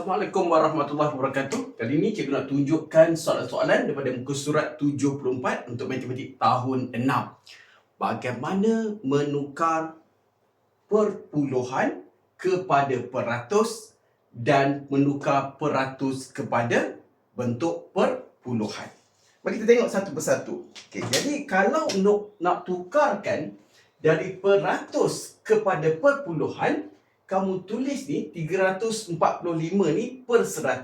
Assalamualaikum warahmatullahi wabarakatuh. Kali ini cikgu nak tunjukkan soalan-soalan daripada muka surat 74 untuk matematik tahun 6. Bagaimana menukar perpuluhan kepada peratus dan menukar peratus kepada bentuk perpuluhan. Mari kita tengok satu persatu. Okay, jadi kalau nak, nak tukarkan dari peratus kepada perpuluhan, kamu tulis ni 345 ni per 100.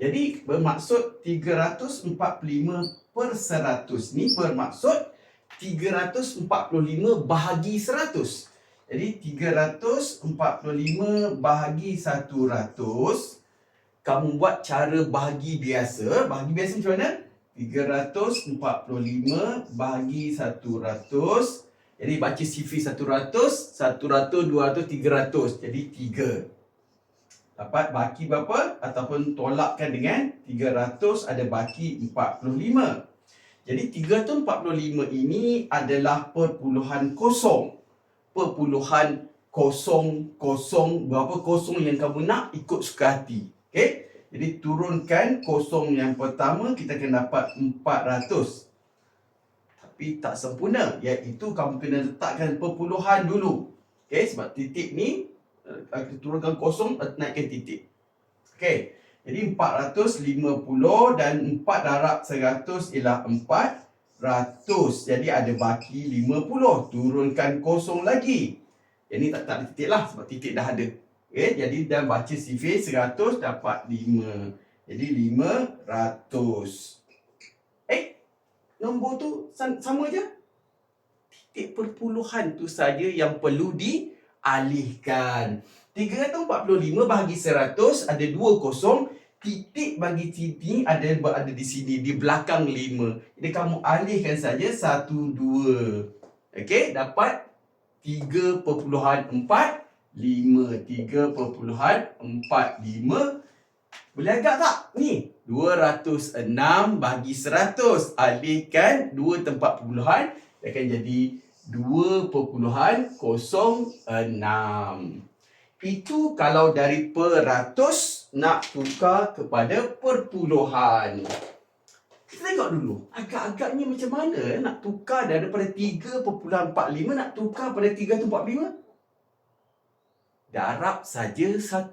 Jadi bermaksud 345 per 100 ni bermaksud 345 bahagi 100. Jadi 345 bahagi 100 kamu buat cara bahagi biasa. Bahagi biasa macam mana? 345 bahagi 100 jadi baca CV 100 100, 200, 300 Jadi 3 Dapat baki berapa? Ataupun tolakkan dengan 300 ada baki 45 Jadi 345 ini adalah perpuluhan kosong. Perpuluhan kosong Kosong Berapa kosong yang kamu nak ikut suka hati. Okay jadi turunkan kosong yang pertama kita akan dapat 400. Tapi tak sempurna iaitu kamu kena letakkan perpuluhan dulu. Okey sebab titik ni eh, kita turunkan kosong naikkan titik. Okey. Jadi 450 dan 4 darab 100 ialah 400. Jadi ada baki 50. Turunkan kosong lagi. Yang ni tak, tak ada titik lah sebab titik dah ada. Okay, jadi dan baca CV 100 dapat 5. Jadi 500 nombor tu sama je? Titik perpuluhan tu saja yang perlu dialihkan. 345 bahagi 100 ada 2 kosong. Titik bagi titik ada ada di sini di belakang 5 jadi kamu alihkan saja 1 2 okey dapat 3.45 3.45 boleh agak tak? Ni. Dua ratus enam bagi seratus. Alihkan dua tempat perpuluhan. Akan jadi dua perpuluhan kosong enam. Itu kalau dari peratus nak tukar kepada perpuluhan. Kita tengok dulu. Agak-agaknya macam mana nak tukar daripada tiga perpuluhan empat lima nak tukar pada tiga empat lima? Darab saja 100.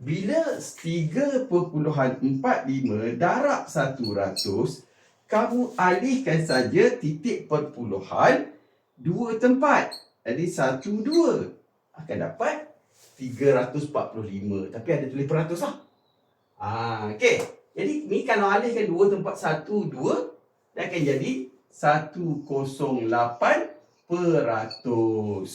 Bila 3.45 darab 100, kamu alihkan saja titik perpuluhan dua tempat. Jadi 1, 2 akan dapat 345. Tapi ada tulis peratus lah. Ah, okay. Jadi ni kalau alihkan dua tempat 1, 2, dia akan jadi 108 peratus.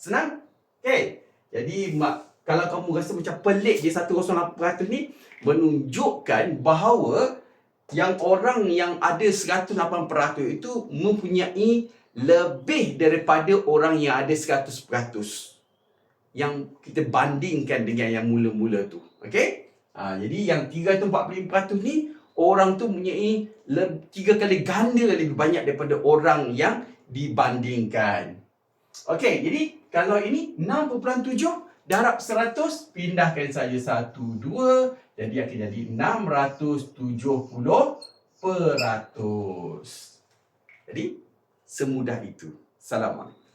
Senang? Okay. Jadi mak, kalau kamu rasa macam pelik je 108% ni menunjukkan bahawa yang orang yang ada 108% itu mempunyai lebih daripada orang yang ada 100% yang kita bandingkan dengan yang mula-mula tu. Okay? Ha, jadi yang 345% ni orang tu mempunyai tiga kali ganda lebih banyak daripada orang yang dibandingkan. Okey, jadi kalau ini 6.7 darab 100 pindahkan saja 1 2 jadi akan jadi 670 peratus. Jadi semudah itu. Assalamualaikum.